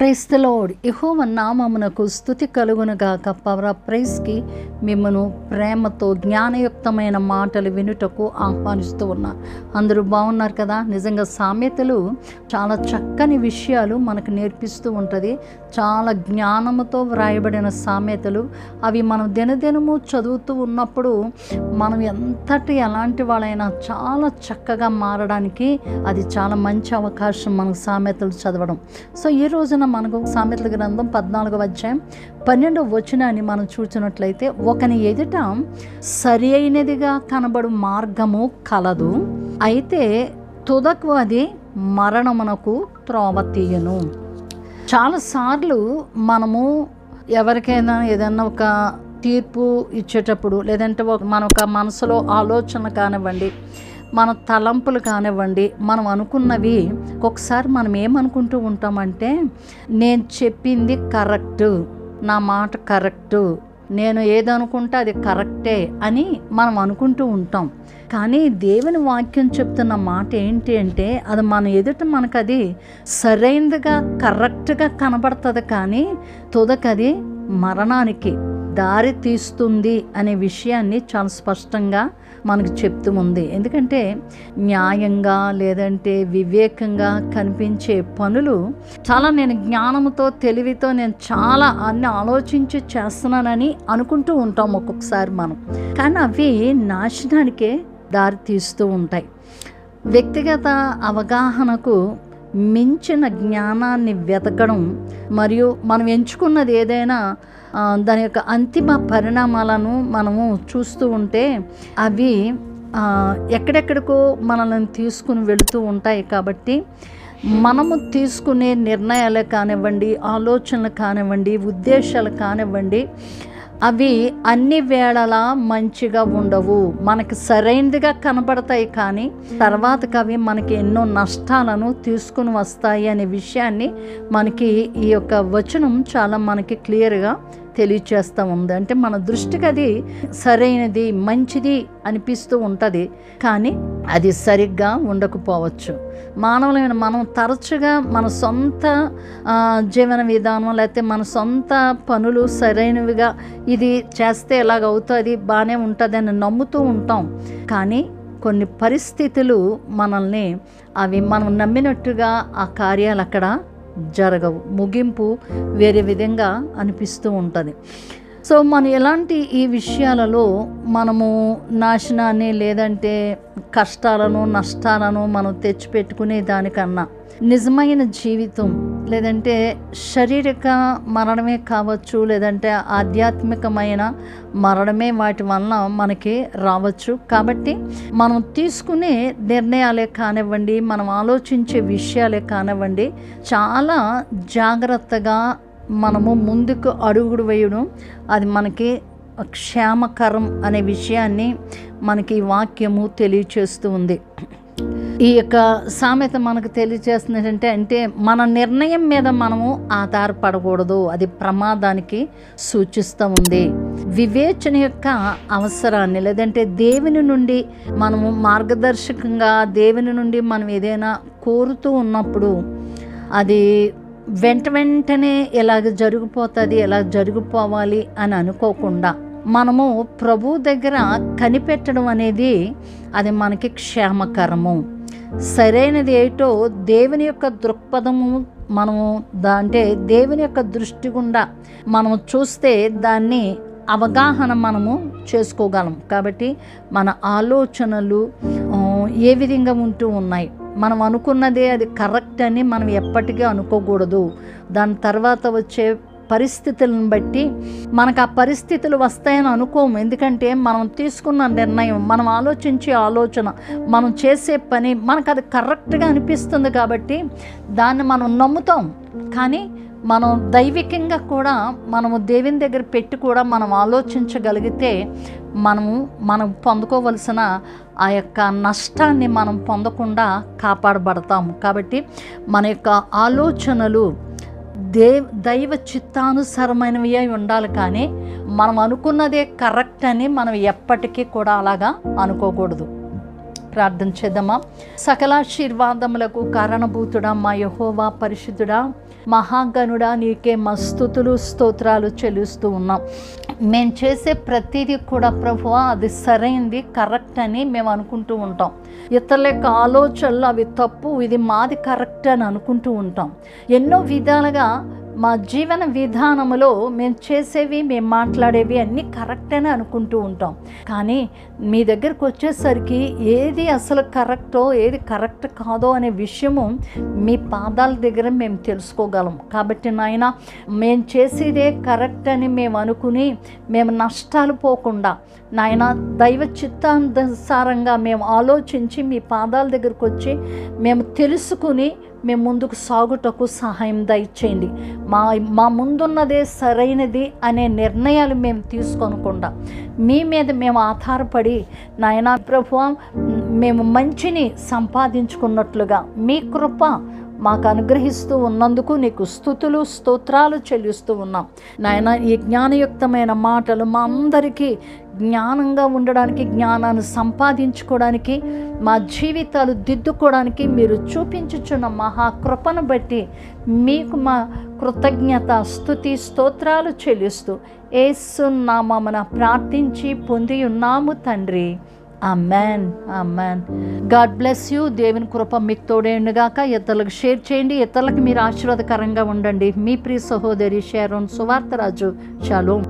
ప్రైస్తలోడ్ యహోవ నామమునకు స్థుతి కలుగునుగాక పవర ప్రైస్కి మిమ్మను ప్రేమతో జ్ఞానయుక్తమైన మాటలు వినుటకు ఆహ్వానిస్తూ ఉన్నా. అందరూ బాగున్నారు కదా? నిజంగా సామెతలు చాలా చక్కని విషయాలు మనకు నేర్పిస్తూ ఉంటుంది. చాలా జ్ఞానముతో వ్రాయబడిన సామెతలు. అవి మనం దినదినము చదువుతూ ఉన్నప్పుడు మనం ఎంతటి ఎలాంటి వాళ్ళైనా చాలా చక్కగా మారడానికి అది చాలా మంచి అవకాశం మనకు సామెతలు చదవడం. సో ఈ రోజున మనకు సామెతల గ్రంథం పద్నాలుగవ అధ్యాయం పన్నెండవ వచనాన్ని మనం చూసినట్లయితే ఒకని ఎదుట సరి అయినదిగా కనబడు మార్గము కలదు అయితే తుదకు అది మరణమునకు త్రోవ తీయను. చాలాసార్లు మనము ఎవరికైనా ఏదైనా ఒక తీర్పు ఇచ్చేటప్పుడు లేదంటే ఒక మన ఒక మనసులో ఆలోచన కానివ్వండి మన తలంపులు కానివ్వండి మనం అనుకున్నవి ఒకసారి మనం ఏమనుకుంటూ ఉంటామంటే నేను చెప్పింది కరెక్టు నా మాట కరెక్టు నేను ఏదనుకుంటే అది కరెక్టే అని మనం అనుకుంటూ ఉంటాం. కానీ దేవుని వాక్యం చెప్తున్న మాట ఏంటి అంటే అది మన ఎదుట మనకు అది సరైనదిగా కరెక్ట్గా కనబడుతుంది కానీ తుదకది మరణానికి. దారి తీస్తుంది అనే విషయాన్ని చాలా స్పష్టంగా మనకు చెప్తూ ఉంది. ఎందుకంటే న్యాయంగా లేదంటే వివేకంగా కనిపించే పనులు చాలా నేను జ్ఞానంతో తెలివితో నేను చాలా అన్ని ఆలోచించి చేస్తున్నానని అనుకుంటూ ఉంటాం ఒక్కొక్కసారి మనం. కానీ అవి నాశనానికే దారి తీస్తూ ఉంటాయి. వ్యక్తిగత అవగాహనకు మించిన జ్ఞానాన్ని వెతకడం మరియు మనం ఎంచుకున్నది ఏదైనా దాని యొక్క అంతిమ పరిణామాలను మనము చూస్తూ ఉంటే అవి ఎక్కడెక్కడికో మనల్ని తీసుకుని వెళుతూ ఉంటాయి కాబట్టి మనము తీసుకునే నిర్ణయాలు కానివ్వండి ఆలోచనలు కానివ్వండి ఉద్దేశాలు కానివ్వండి అవి అన్ని వేళలా మంచిగా ఉండవు. మనకి సరైనదిగా కనబడతాయి కానీ తర్వాతకి అవి మనకి ఎన్నో నష్టాలను తీసుకుని వస్తాయి అనే విషయాన్ని మనకి ఈ యొక్క వచనం చాలా మనకి క్లియర్గా తెలియచేస్తూ ఉంది. అంటే మన దృష్టికి అది సరైనది మంచిది అనిపిస్తూ ఉంటుంది. కానీ అది సరిగ్గా ఉండకపోవచ్చు. మానవులైన మనం తరచుగా మన సొంత జీవన విధానం లేకపోతే మన సొంత పనులు సరైనవిగా ఇది చేస్తే ఎలాగవుతుంది బాగానే ఉంటుంది అని నమ్ముతూ ఉంటాం. కానీ కొన్ని పరిస్థితులు మనల్ని అవి మనం నమ్మినట్టుగా ఆ కార్యాలు అక్కడ జరగవు. ముగింపు వేరే విధంగా అనిపిస్తూ ఉంటుంది. సో మనం ఎలాంటి ఈ విషయాలలో మనము నాశనాన్ని లేదంటే కష్టాలను నష్టాలను మనం తెచ్చిపెట్టుకునే దానికన్నా నిజమైన జీవితం లేదంటే శారీరక మరణమే కావచ్చు లేదంటే ఆధ్యాత్మికమైన మరణమే వాటి వలన మనకి రావచ్చు. కాబట్టి మనం తీసుకునే నిర్ణయాలే కానివ్వండి మనం ఆలోచించే విషయాలే కానివ్వండి చాలా జాగ్రత్తగా మనము ముందుకు అడుగుడు వేయడం అది మనకి క్షేమకరం అనే విషయాన్ని మనకి వాక్యము తెలియచేస్తూ ఉంది. ఈ యొక్క సామెత మనకు తెలియజేస్తుంది అంటే మన నిర్ణయం మీద మనము ఆధారపడకూడదు. అది ప్రమాదానికి సూచిస్తూ ఉంది. వివేచన యొక్క అవసరాన్ని లేదంటే దేవుని నుండి మనము మార్గదర్శకంగా దేవుని నుండి మనం ఏదైనా కోరుతూ ఉన్నప్పుడు అది వెంట వెంటనే ఎలాగ జరిగిపోతుంది ఎలా జరిగిపోవాలి అని అనుకోకుండా మనము ప్రభు దగ్గర కనిపెట్టడం అనేది అది మనకి క్షేమకరము. సరైనది ఏటో దేవుని యొక్క దృక్పథము మనము దా అంటే దేవుని యొక్క దృష్టి గుండా మనము చూస్తే దాన్ని అవగాహన మనము చేసుకోగలం. కాబట్టి మన ఆలోచనలు ఏ విధంగా ఉంటూ ఉన్నాయి? మనం అనుకున్నదే అది కరెక్ట్ అని మనం ఎప్పటికీ అనుకోకూడదు. దాని తర్వాత వచ్చే పరిస్థితులను బట్టి మనకు ఆ పరిస్థితులు వస్తాయని అనుకోము. ఎందుకంటే మనం తీసుకున్న నిర్ణయం మనం ఆలోచించే ఆలోచన మనం చేసే పని మనకు అది కరెక్ట్గా అనిపిస్తుంది కాబట్టి దాన్ని మనం నమ్ముతాం. కానీ మనం దైవికంగా కూడా మనము దేవుని దగ్గర పెట్టి కూడా మనం ఆలోచించగలిగితే మనము మనం పొందుకోవలసిన ఆ యొక్క నష్టాన్ని మనం పొందకుండా కాపాడబడతాము. కాబట్టి మన యొక్క ఆలోచనలు దే దైవ చిత్తానుసరమైనవి అయి ఉండాలి కానీ మనం అనుకున్నదే కరెక్ట్ అని మనం ఎప్పటికీ కూడా అలాగా అనుకోకూడదు. ప్రార్థన చేద్దామా? సకలాశీర్వాదములకు కారణభూతుడా మా యహోవా పరిశుద్ధుడా మహాగణుడా నీకే మా స్తోత్రాలు చెల్లిస్తూ ఉన్నాం. మేము చేసే ప్రతిదీ కూడా ప్రభు అది సరైంది కరెక్ట్ అని మేము అనుకుంటూ ఉంటాం. ఇతరుల యొక్క ఆలోచనలు అవి తప్పు ఇది మాది కరెక్ట్ అని అనుకుంటూ ఉంటాం. ఎన్నో విధాలుగా మా జీవన విధానములో మేము చేసేవి మేము మాట్లాడేవి అన్నీ కరెక్ట్ అని అనుకుంటూ ఉంటాం. కానీ మీ దగ్గరకు వచ్చేసరికి ఏది అసలు కరెక్టో ఏది కరెక్ట్ కాదో అనే విషయము మీ పాదాల దగ్గర మేము తెలుసుకోగలం. కాబట్టి నాయన మేము చేసేదే కరెక్ట్ అని మేము అనుకుని మేము నష్టాలు పోకుండా నాయన దైవ చిత్తానుసారంగా మేము ఆలోచించి మీ పాదాల దగ్గరకు వచ్చి మేము తెలుసుకుని మేము ముందుకు సాగుటకు సహాయం దయచేయండి. మా మా ముందున్నదే సరైనది అనే నిర్ణయాలు మేము తీసుకోనకుండా. మీ మీద మేము ఆధారపడి నాయన ప్రభు మేము మంచిని సంపాదించుకున్నట్లుగా మీ కృప మాకు అనుగ్రహిస్తూ ఉన్నందుకు నీకు స్థుతులు స్తోత్రాలు చెల్లిస్తూ ఉన్నాం. నాయన ఈ జ్ఞానయుక్తమైన మాటలు మా అందరికీ జ్ఞానంగా ఉండడానికి జ్ఞానాన్ని సంపాదించుకోవడానికి మా జీవితాలు దిద్దుకోవడానికి మీరు చూపించుచున్న మహాకృపను బట్టి మీకు మా కృతజ్ఞత స్థుతి స్తోత్రాలు చెల్లిస్తూ ఏసునామన ప్రార్థించి పొంది ఉన్నాము తండ్రి. Amen amen God bless you. దేవుని కృప మీకు తోడేండుగాక ఇతరులకు షేర్ చేయండి. ఇతరులకు మీరు ఆశీర్వాదకరంగా ఉండండి. మీ ప్రియ సహోదరి షేరోన్ సువార్తరాజు. షాలోం.